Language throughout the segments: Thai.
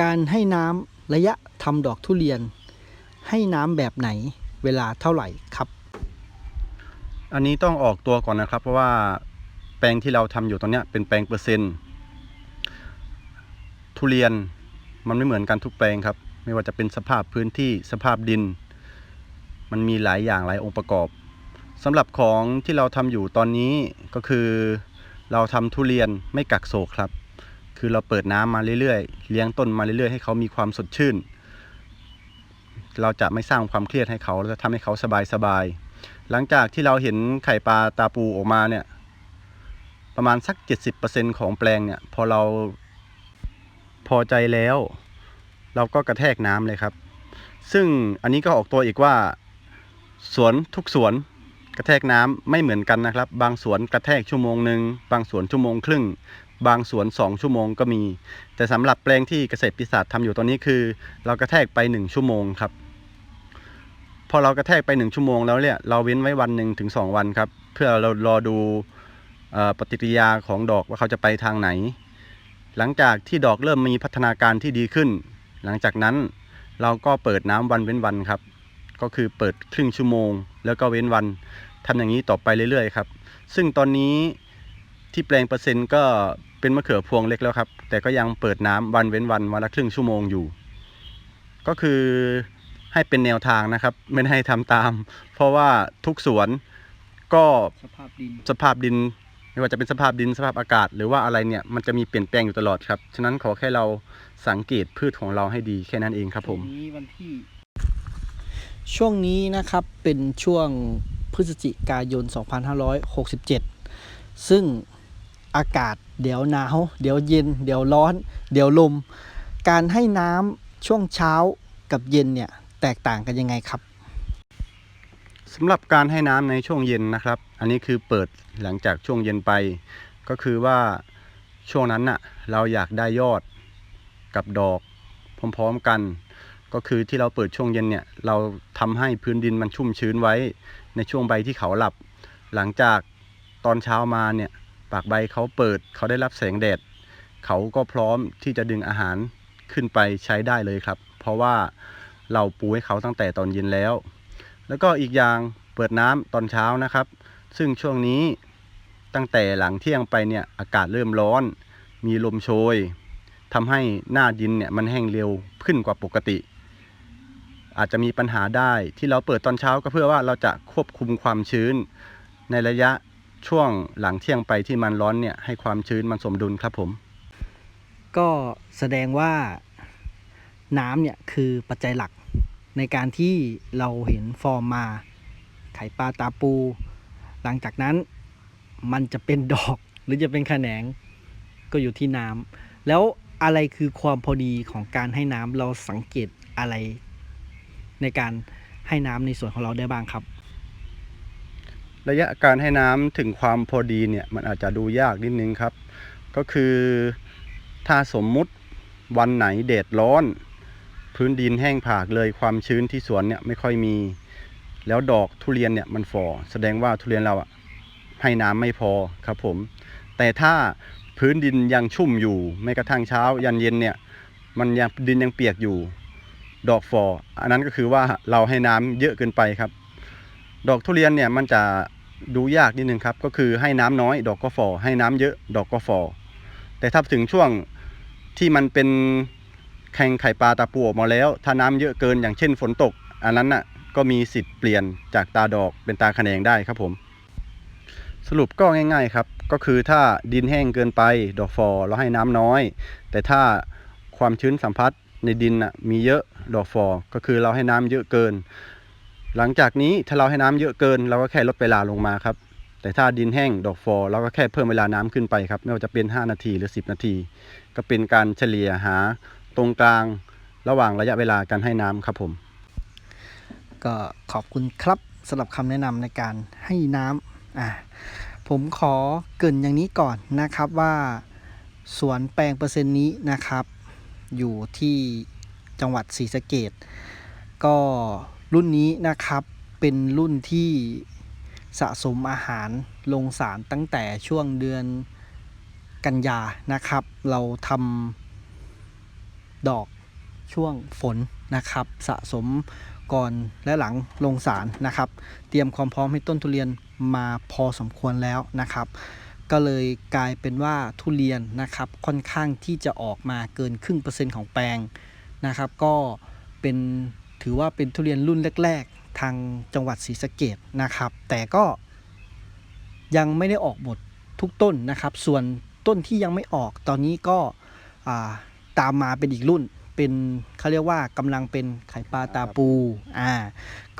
การให้น้ำระยะทำดอกทุเรียน ให้น้ำแบบไหนเวลาเท่าไหร่ครับ อันนี้ต้องออกตัวก่อนนะครับ เพราะว่าแปลงที่เราทำอยู่ตอนนี้เป็นแปลงเปอร์เซ็นต์ทุเรียนมันไม่เหมือนกันทุกแปลงครับ ไม่ว่าจะเป็นสภาพพื้นที่สภาพดิน มันมีหลายอย่างหลายองค์ประกอบสำหรับของที่เราทำอยู่ตอนนี้ก็คือ เราทำทุเรียนไม่กักโศกครับ คือเราเปิดน้ำมาเรื่อยๆ เลี้ยงต้นมาเรื่อยๆ ให้เขามีความสดชื่น เราจะไม่สร้างความเครียดให้เขาเราจะทำให้เขาสบายๆ หลังจากที่เราเห็นไข่ปลาตาปูออกมาเนี่ย ประมาณสัก 70%ของแปลงเนี่ย พอเราพอใจแล้ว เราก็กระแทกน้ำเลยครับ ซึ่งอันนี้ก็ออกตัวอีกว่า สวนทุกสวนกระแทกน้ำไม่เหมือนกันนะครับ บางสวนกระแทกชั่วโมงหนึ่งบางสวนชั่วโมงครึ่ง บางสวน 2 ชั่วโมงก็มี แต่สำหรับแปลงที่เกษตรปีศาจทำอยู่ตอนนี้คือ เรากระแทกไป 1 ชั่วโมงครับ พอเรากระแทกไป 1 ชั่วโมงแล้วเนี่ยเราเว้นไว้วันหนึ่งถึง 2 วันครับ เพื่อเรารอดูปฏิกิริยาของดอกว่าเขาจะไปทางไหน หลังจากที่ดอกเริ่มมีพัฒนาการที่ดีขึ้น หลังจากนั้นเราก็เปิดน้ำวันเว้นวันครับ ก็คือเปิดครึ่งชั่วโมง แล้วก็เว้นวันทำอย่างนี้ต่อไปเรื่อยๆครับ ซึ่งตอนนี้ ที่แปลงเปอร์เซ็นต์ก็เป็นมะเขือพวงเล็กแล้วครับ แต่ก็ยังเปิดน้ำวันเว้นวันวันละครึ่งชั่วโมงอยู่ ก็คือให้เป็นแนวทางนะครับไม่ได้ให้ทำตาม เพราะว่าทุกสวนก็สภาพดินสภาพดิน ไม่ว่าจะเป็นสภาพดินสภาพอากาศ หรือว่าอะไรเนี่ยมันจะมีเปลี่ยนแปลงอยู่ตลอดครับ ฉะนั้นขอแค่เราสังเกตพืชของเราให้ดีแค่นั้นเองครับผมนี้วันที่ ช่วงนี้นะครับเป็นช่วงพฤศจิกายน 2567 ซึ่ง อากาศ เดี๋ยวหนาวเดี๋ยวเย็น เดี๋ยวร้อน เดี๋ยวลม การให้น้ำช่วงเช้ากับเย็นเนี่ยแตกต่างกันยังไงครับสำหรับการให้น้ำในช่วงเย็นนะครับ อันนี้คือเปิดหลังจากช่วงเย็นไป ก็คือว่าช่วงนั้นน่ะเราอยากได้ยอดกับดอกพร้อมๆกัน ก็คือที่เราเปิดช่วงเย็นเนี่ยเราทำให้พื้นดินมันชุ่มชื้นไว้ในช่วงใบที่เขาหลับ หลังจากตอนเช้ามาเนี่ย ปากใบเขาเปิดเขาได้รับแสงแดด เขาก็พร้อมที่จะดึงอาหารขึ้นไปใช้ได้เลยครับ เพราะว่าเราปูให้เขาตั้งแต่ตอนเย็นแล้ว แล้วก็อีกอย่างเปิดน้ำตอนเช้านะครับ ซึ่งช่วงนี้ตั้งแต่หลังเที่ยงไปเนี่ยอากาศเริ่มร้อน มีลมโชยทำให้หน้าดินเนี่ยมันแห้งเร็วขึ้นกว่าปกติ อาจจะมีปัญหาได้ที่เราเปิดตอนเช้าก็เพื่อว่าเราจะควบคุมความชื้นในระยะ ช่วงหลังเที่ยงไปที่มันร้อนเนี่ยให้ความชื้นมันสมดุลครับผม ก็แสดงว่าน้ำเนี่ยคือปัจจัยหลักในการที่เราเห็นฟอร์มมาไข่ปลาตาปู หลังจากนั้นมันจะเป็นดอกหรือจะเป็นแขนงก็อยู่ที่น้ำแล้วอะไรคือความพอดีของการให้น้ำเราสังเกตอะไร ในการให้น้ำในส่วนของเราได้บ้างครับ ระยะการให้น้ำถึงความพอดีเนี่ยมันอาจจะดูยากนิดนึงครับ ก็คือถ้าสมมุติวันไหนแดดร้อน พื้นดินแห้งผากเลยความชื้นที่สวนเนี่ยไม่ค่อยมี แล้วดอกทุเรียนเนี่ยมันฝ่อแสดงว่าทุเรียนเราอะให้น้ำไม่พอครับผม แต่ถ้าพื้นดินยังชุ่มอยู่ไม่กระทั่งเช้ายันเย็นเนี่ยมันยังดินยังเปียกอยู่ ดอกฝ่ออันนั้นก็คือว่าเราให้น้ำเยอะเกินไปครับ ดอกทุเรียนเนี่ยมันจะดูยากนิดนึงครับ ก็คือให้น้ำน้อย ดอกก็ฝ่อให้น้ำเยอะ ดอกก็ฝ่อแต่ถ้าถึงช่วงที่มันเป็นแข่งไข่ปลาตาปูออกมาแล้ว ถ้าน้ำเยอะเกินอย่างเช่นฝนตก อันนั้นน่ะก็มีสิทธิ์เปลี่ยนจากตาดอกเป็นตาแขนงได้ครับผม สรุปก็ง่ายๆครับ ก็คือถ้าดินแห้งเกินไปดอกฟอเราให้น้ำน้อย แต่ถ้าความชื้นสัมผัสในดินน่ะมีเยอะดอกฟอก็คือเราให้น้ำเยอะเกิน หลังจากนี้ถ้าเราให้น้ำเยอะเกิน เราก็แค่ลดเวลาลงมาครับ แต่ถ้าดินแห้งดอกฟอเราก็แค่เพิ่มเวลาน้ำขึ้นไปครับ ไม่ว่าจะเป็น 5 นาทีหรือ 10 นาที ก็เป็นการเฉลี่ยหาตรงกลางระหว่างระยะเวลาการให้น้ำครับผม ก็ขอบคุณครับสำหรับคำแนะนำในการให้น้ำอ่าผมขอเกินอย่างนี้ก่อนนะครับว่าสวนแปลงเปอร์เซ็นต์นี้นะครับ อยู่ที่จังหวัดศรีสะเกดก็ รุ่นนี้นะครับเป็นรุ่นที่สะสมอาหารลงสารตั้งแต่ช่วงเดือนกันยานะครับ เราทำดอกช่วงฝนนะครับ สะสมก่อนและหลังลงสารนะครับ เตรียมความพร้อมให้ต้นทุเรียนมาพอสมควรแล้วนะครับ ก็เลยกลายเป็นว่าทุเรียนนะครับค่อนข้างที่จะออกมาเกินครึ่งเปอร์เซ็นต์ของแปลงนะครับ ก็เป็น ถือว่าเป็นทุเรียนรุ่นแรก ๆ ทางจังหวัดศรีสะเกดนะครับ แต่ก็ยังไม่ได้ออกหมดทุกต้นนะครับ ส่วนต้นที่ยังไม่ออกตอนนี้ก็ตามมาเป็นอีกรุ่น เป็นเขาเรียกว่ากำลังเป็นไข่ปลาตาปูอ่า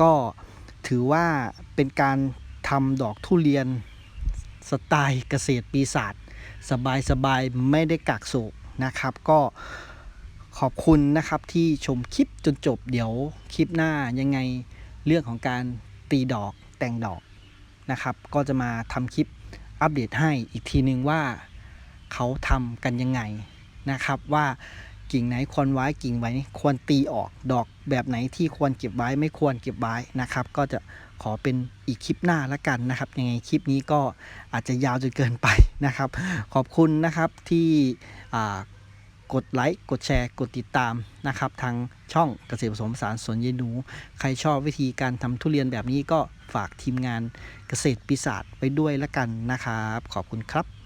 ก็ถือว่าเป็นการทำดอกทุเรียนสไตล์เกษตรปีศาจสบายสบายๆไม่ได้กักโศกนะครับ ก็ ขอบคุณนะครับที่ชมคลิปจนจบเดี๋ยวคลิปหน้ายังไงเรื่องของการตีดอกแต่งดอกนะครับ ก็จะมาทำคลิปอัปเดตให้อีกทีนึงว่าเขาทำกันยังไงนะครับ ว่ากิ่งไหนควรไว้กิ่งไหนควรตีออกดอกแบบไหนที่ควรเก็บไว้ไม่ควรเก็บไว้นะครับ ก็จะขอเป็นอีกคลิปหน้าละกันนะครับ ยังไงคลิปนี้ก็อาจจะยาวจนเกินไปนะครับ ขอบคุณนะครับที่อ่า กดไลค์ กดแชร์ กดติดตามนะครับ ทางช่องเกษตรผสมผสานสวนเยนู ใครชอบวิธีการทำทุเรียนแบบนี้ก็ฝากทีมงานเกษตรปีศาจไปด้วยละกันนะครับ ขอบคุณครับ